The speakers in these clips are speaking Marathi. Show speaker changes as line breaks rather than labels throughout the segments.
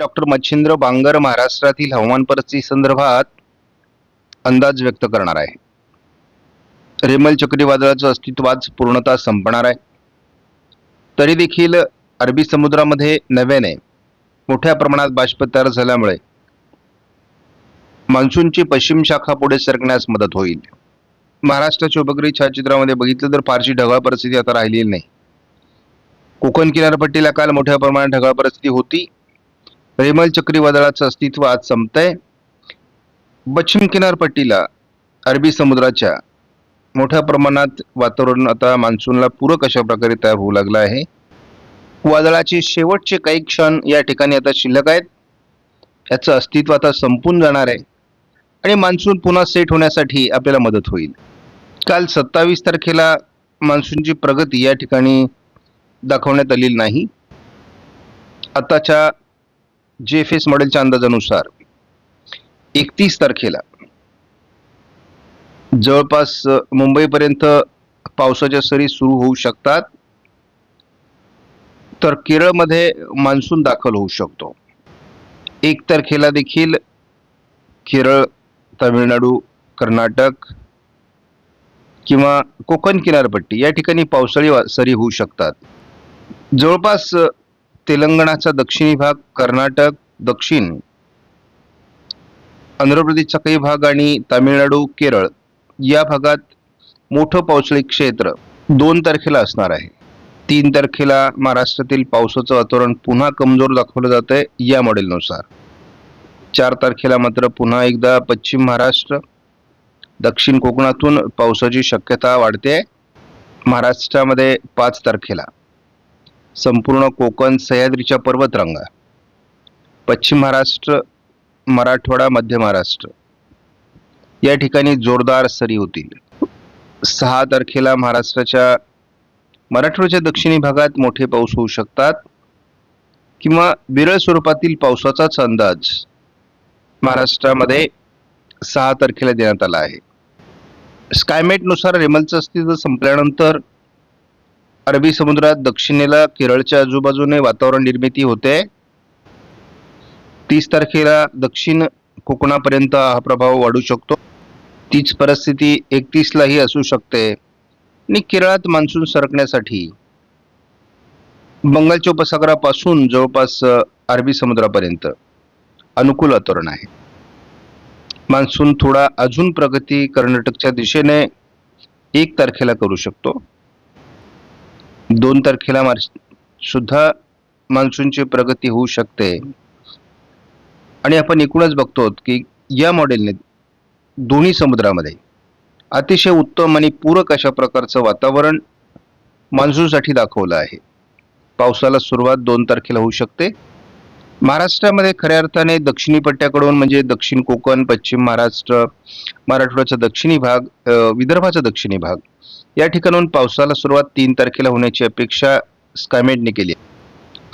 डॉक्टर मच्छिंद्र बांगर महाराष्ट्रातील हवामान परिस्थिती संदर्भात अंदाज व्यक्त करणार आहे. रेमल चक्रीवादळाचं अस्तित्व आज पूर्णतः संपणार आहे. तरी देखील अरबी समुद्रामध्ये नव्याने मोठ्या प्रमाणात बाष्प तयार झाल्यामुळे मान्सूनची पश्चिम शाखा पुढे सरकण्यास मदत होईल. महाराष्ट्राच्या उपग्रही छायाचित्रामध्ये बघितलं तर फारशी ढगाळ परिस्थिती आता राहिलेली नाही. कोकण किनारपट्टीला काल मोठ्या प्रमाणात ढगाळ परिस्थिती होती. रेमल चक्रीवादळाचं अस्तित्व आज संपतंय. पश्चिम किनारपट्टीला अरबी समुद्राच्या मोठ्या प्रमाणात वातावरण आता मान्सूनला पूरक अशा प्रकारे तयार होऊ लागलं आहे. वादळाचे शेवटचे काही क्षण या ठिकाणी आता शिल्लक आहेत. याचं अस्तित्व आता संपून जाणार आहे. आणि मान्सून पुन्हा सेट होण्यासाठी आपल्याला मदत होईल. काल सत्तावीस तारखेला मान्सूनची प्रगती या ठिकाणी दाखवण्यात आलेली नाही. आताच्या जे एफ एस मॉडेलच्या अंदाजानुसार एकतीस तारखेला जवळपास मुंबईपर्यंत पावसाच्या सरी सुरू होऊ शकतात. तर केरळमध्ये मान्सून दाखल होऊ शकतो. एक तारखेला देखील केरळ तामिळनाडू कर्नाटक किंवा कोकण किनारपट्टी या ठिकाणी पावसाळी सरी होऊ शकतात. जवळपास तेलंगणाचा दक्षिणी भाग कर्नाटक दक्षिण आंध्र प्रदेशचा काही भाग आणि तामिळनाडू केरळ या भागात मोठं पावसाळी क्षेत्र दोन तारखेला असणार आहे. तीन तारखेला महाराष्ट्रातील पावसाचं वातावरण पुन्हा कमजोर दाखवलं जात आहे या मॉडेलनुसार. चार तारखेला मात्र पुन्हा एकदा पश्चिम महाराष्ट्र दक्षिण कोकणातून पावसाची शक्यता वाढते महाराष्ट्रामध्ये पाच तारखेला. संपूर्ण कोकण सह्याद्रीच्या पर्वतरांगा. पश्चिम महाराष्ट्र मराठवाडा मध्य महाराष्ट्र. या ठिकाणी जोरदार सरी होतील. सहा तारखेला महाराष्ट्राच्या मराठवाड्याच्या दक्षिणी भागात मोठे पाऊस होऊ शकतात किंवा विरळ स्वरूपातील पावसाचाच अंदाज महाराष्ट्रामध्ये सहा तारखेला देण्यात आला आहे. स्कायमेटनुसार रेमलचं अस्तित्व संपल्यानंतर अरबी समुद्रात दक्षिणेला केरळच्या आजूबाजूने वातावरण निर्मिती होते. तीस तारखेला दक्षिण कोकणापर्यंत हा प्रभाव वाढू शकतो. तीच परिस्थिती एकतीसलाही असू शकते. आणि केरळात मान्सून सरकण्यासाठी. बंगालच्या उपसागरापासून जवळपास अरबी समुद्रापर्यंत. अनुकूल वातावरण आहे. मान्सून थोडा अजून प्रगती कर्नाटकच्या दिशेने एक तारखेला करू शकतो. दोन तारखेला मार्च सुद्धा मान्सूनची प्रगती होऊ शकते. आणि आपण एकूणच बघतो की या मॉडेलने दोन्ही समुद्रामध्ये अतिशय उत्तम आणि पूरक अशा प्रकारचं वातावरण मान्सूनसाठी दाखवलं आहे. पावसाला सुरुवात दोन तारखेला होऊ शकते. महाराष्ट्रामध्ये खऱ्या अर्थाने दक्षिणी पट्ट्याकडून म्हणजे दक्षिण कोकण पश्चिम महाराष्ट्र मराठवाड्याचा दक्षिणी भाग विदर्भाचा दक्षिणी भाग या ठिकाणून पावसाला सुरुवात तीन तारखेला होण्याची अपेक्षा स्कायमेटने केली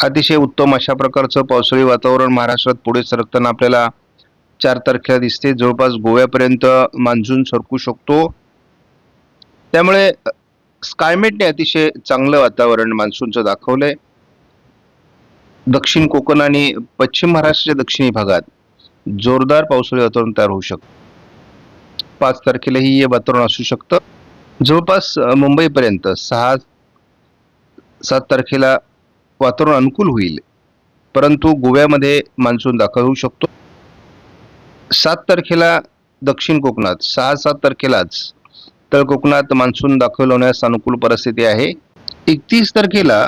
अतिशय उत्तम अशा प्रकारचं पावसाळी वातावरण महाराष्ट्रात पुढे सरकताना आपल्याला चार तारखेला दिसते. जवळपास गोव्यापर्यंत मान्सून सरकू शकतो. त्यामुळे स्कायमेटने अतिशय चांगलं वातावरण मान्सूनचं दाखवलंय. दक्षिण कोकण आणि पश्चिम महाराष्ट्राच्या दक्षिणी भागात जोरदार पावसाळी वातावरण तयार होऊ शकतं. पाच तारखेलाही हे वातावरण असू शकतं. जवळपास मुंबईपर्यंत सहा सात तारखेला वातावरण अनुकूल होईल. परंतु गोव्यामध्ये मान्सून दाखल होऊ शकतो. सात तारखेला दक्षिण कोकणात सहा सात तारखेलाच तर कोकणात मान्सून दाखल होण्यास अनुकूल परिस्थिती आहे. एकतीस तारखेला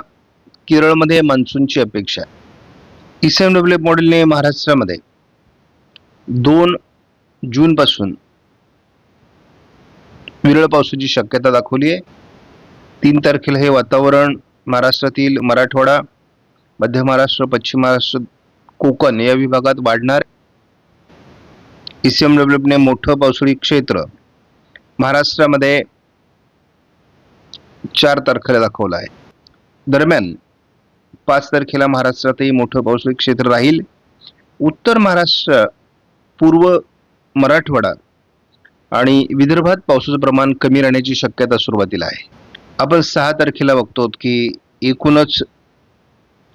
केरळमध्ये मान्सूनची अपेक्षा आहे. ईसएम डब्ल्यू मॉडेलने महाराष्ट्रामध्ये दोन जूनपासून विरळ पावसाची शक्यता दाखवली आहे. तीन तारखेला हे वातावरण महाराष्ट्रातील मराठवाडा मध्य महाराष्ट्र पश्चिम महाराष्ट्र कोकण या विभागात वाढणार ईसीएम डेव्हलपने मोठं पावसाळी क्षेत्र महाराष्ट्रामध्ये चार तारखेला दाखवलं आहे. दरम्यान पाच तारखेला महाराष्ट्रातही मोठं पावसाळी क्षेत्र राहील. उत्तर महाराष्ट्र पूर्व मराठवाडा आणि विदर्भात पावसाचं प्रमाण कमी राहण्याची शक्यता सुरुवातीला आहे. आपण सहा तारखेला बघतो की एकूणच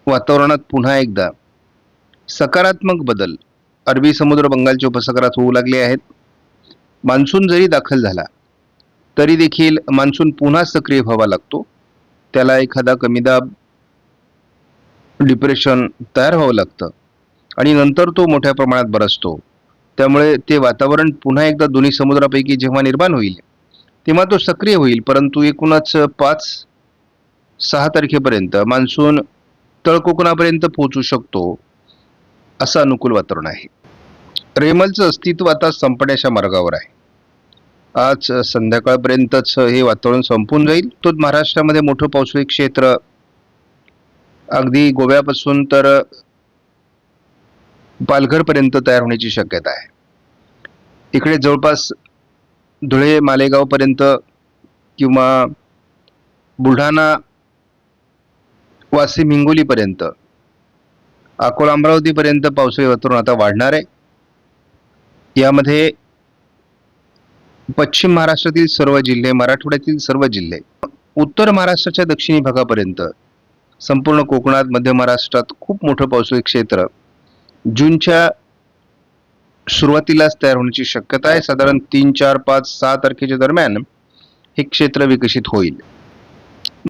वातावरणात पुन्हा एकदा सकारात्मक बदल अरबी समुद्र बंगालच्या उपसागरात होऊ लागले आहेत. मान्सून जरी दाखल झाला तरी देखील मान्सून पुन्हा सक्रिय व्हावा लागतो. त्याला एखादा कमी दाब डिप्रेशन तयार व्हावं लागतं. आणि नंतर तो मोठ्या प्रमाणात बरसतो. त्यामुळे ते वातावरण पुन्हा एकदा दोन्ही समुद्रापैकी जेव्हा निर्माण होईल तेव्हा तो सक्रिय होईल. परंतु एकूणच पाच सहा तारखेपर्यंत मान्सून तळकोकणापर्यंत पोहोचू शकतो असं अनुकूल वातावरण आहे. रेमलचं अस्तित्व आता संपण्याच्या मार्गावर आहे. आज संध्याकाळपर्यंतच हे वातावरण संपून जाईल. तो महाराष्ट्रामध्ये मोठं पावसाळी क्षेत्र अगदी गोव्यापासून तर पालघरपर्यंत तयार होण्याची शक्यता आहे. इकडे जवळपास धुळे मालेगावपर्यंत किंवा बुलढाणा वाशिम हिंगोलीपर्यंत अकोला अमरावतीपर्यंत पावसाळी वातावरण आता वाढणार आहे. यामध्ये पश्चिम महाराष्ट्रातील सर्व जिल्हे मराठवाड्यातील सर्व जिल्हे उत्तर महाराष्ट्राच्या दक्षिणी भागापर्यंत संपूर्ण कोकणात मध्य महाराष्ट्रात खूप मोठं पावसाळी क्षेत्र. जूनच्या सुरुवातीलाच तयार होण्याची शक्यता आहे. साधारण तीन चार पाच सहा तारखेच्या दरम्यान हे क्षेत्र विकसित होईल.